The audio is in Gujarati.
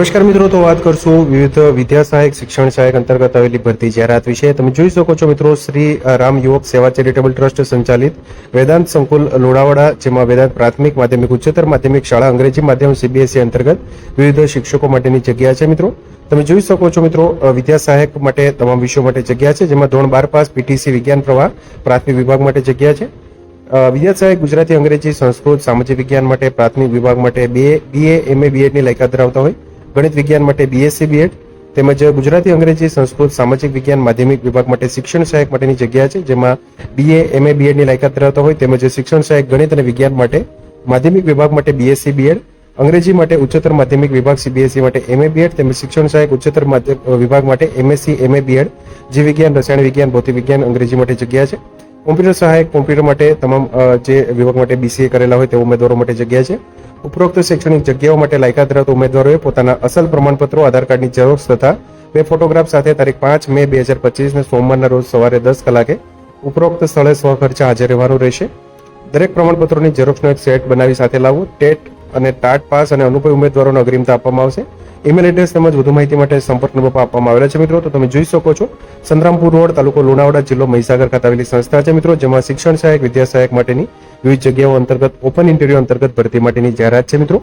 નમસ્કાર મિત્રો, તો વાત કરશું વિવિધ વિદ્યા સહાયક શિક્ષણ સહાયક અંતર્ગત આવેલી ભરતી જાહેરાત વિશે. તમે જોઈ શકો છો મિત્રો, શ્રી રામ યુવક સેવા ચેરિટેબલ ટ્રસ્ટ સંચાલિત વેદાંત સંકુલ લુણાવાડા, જેમાં વેદાંત પ્રાથમિક માધ્યમિક, ઉચ્ચતર માધ્યમિક શાળા, અંગ્રેજી માધ્યમ સીબીએસઈ અંતર્ગત વિવિધ શિક્ષકો માટેની જગ્યા છે મિત્રો. તમે જોઈ શકો છો મિત્રો વિદ્યા સહાયક માટે તમામ વિષયો માટે જગ્યા છે, જેમાં ધોરણ બાર પાસ પીટીસી વિજ્ઞાન પ્રવાહ, પ્રાથમિક વિભાગ માટે જગ્યા છે. વિદ્યા સહાયક ગુજરાતી અંગ્રેજી સંસ્કૃત સામાજિક વિજ્ઞાન માટે પ્રાથમિક વિભાગ માટે બે બીએ એમએ બીએડની લાયકાત ધરાવતા હોય. ગણિત વિજ્ઞાન માટે બીએસસી બીએડ તેમજ ગુજરાતી અંગ્રેજી સંસ્કૃત સામાજિક વિજ્ઞાન માધ્યમિક વિભાગ માટે શિક્ષણ સહાયક માટેની જગ્યા છે, જેમાં બીએ એમએ બીએડની લાયકાત ધરાવતા હોય તેમજ શિક્ષણ સહાયક ગણિત અને વિજ્ઞાન માટે માધ્યમિક વિભાગ માટે બીએસસી બીએડ અંગ્રેજી માટે ઉચ્ચતર માધ્યમિક વિભાગ સીબીએસઈ માટે એમએ બીએડ તેમજ શિક્ષણ સહાયક ઉચ્ચતર વિભાગ માટે એમએસસી એમએ બીએડ જીવ વિજ્ઞાન, રસાયણ વિજ્ઞાન, ભૌતિક વિજ્ઞાન, અંગ્રેજી માટે જગ્યા છે. કોમ્પ્યુટર સહાયક, કોમ્પ્યુટર માટે તમામ જે વિભાગ માટે બીસીએ કરેલા હોય તે ઉમેદવારો માટે જગ્યા છે. ઉપરોક્ત શૈક્ષણિક જગ્યાઓ માટે લાયકાત ધરાવતા ઉમેદવારોએ પોતાના અસલ પ્રમાણપત્રો, આધાર કાર્ડની ઝેરોક્ષ તથા બે ફોટોગ્રાફ સાથે તારીખ પાંચ મે બે હજાર પચીસને સોમવારના રોજ સવારે દસ કલાકે ઉપરોક્ત સ્થળે સ્વખર્ચે હાજર રહેવાનું રહેશે. દરેક પ્રમાણપત્રોની ઝેરોક્ષનો એક સેટ બનાવી સાથે લાવવું. ટેટ અને ટાટ પાસ અને અનુભવી ઉમેદવારોને અગ્રિમતા આપવામાં આવશે. ઈમેલ એડ્રેસ તેમજ વધુ માહિતી માટે સંપર્ક નંબર આપવામાં આવેલા છે મિત્રો. તો તમે જોઈ શકો છો, સંતરામપુર રોડ, તાલુકો લુણાવાડા જિલ્લો મહીસાગર ખાતે આવેલી સંસ્થા છે મિત્રો, જેમાં શિક્ષણ સહાયક, વિદ્યા સહાયક માટેની વિવિધ જગ્યાઓ અંતર્ગત ઓપન ઇન્ટરવ્યુ અંતર્ગત ભરતી માટેની જાહેરાત છે મિત્રો.